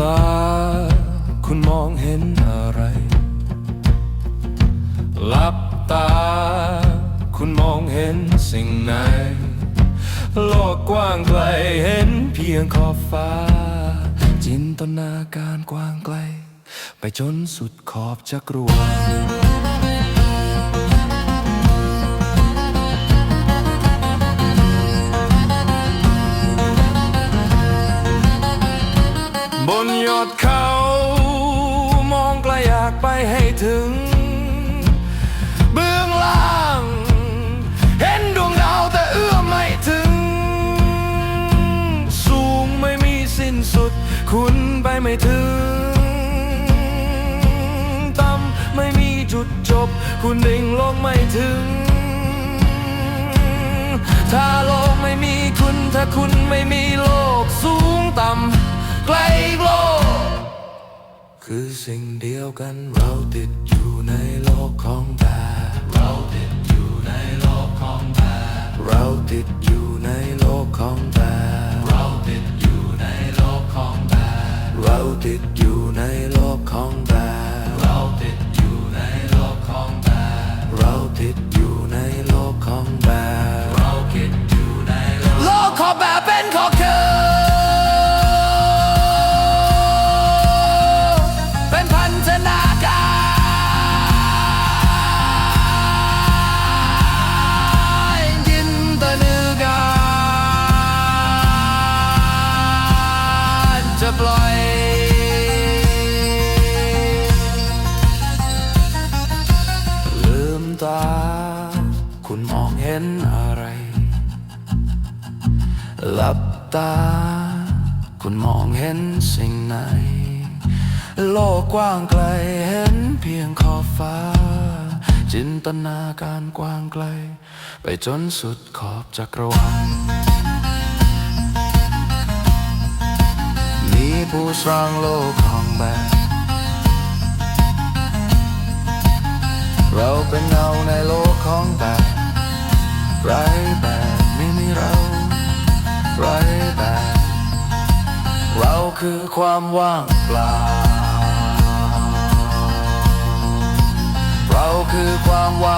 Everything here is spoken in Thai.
ตา คุณมองเห็นอะไร หลับตา คุณมองเห็นสิ่งไหน โลกกว้างไกลเห็นเพียงขอบฟ้า จินตนาการกว้างไกล ไปจนสุดขอบจักรวาล ดเขา มองไกลอยากไปให้ถึง เบื้องล่าง เห็นดวงดาวแต่เอื้อมไม่ถึง สูงไม่มีสิ้นสุด คุณไปไม่ถึง ต่ำไม่มีจุดจบ คุณดิ่งลงไม่ถึง ถ้าโลกไม่มีคุณ ถ้าคุณไม่มีโลกสูงต่ำไกลโลก คือสิ่งเดียวกันเราติดอยู่ในโลกของแบบเราติดอยู่ในโลกของแบบเราติดอยู่ในโลกของแบบเราติดอยู่ในโลกของแบบเราติดอยู่ในโลกของแบบ ตา คุณมองเห็นอะไร หลับตา คุณมองเห็นสิ่งไหน โลกกว้างไกลเห็นเพียงขอบฟ้า จินตนาการกว้างไกล ไปจนสุดขอบจักรวาลมีผู้สร้างโลกของแบบ เราเป็นเงาในโลกของแบบไรแบบไม่มีเราไรแบบเราคือความว่างเปล่า เราคือความว่าง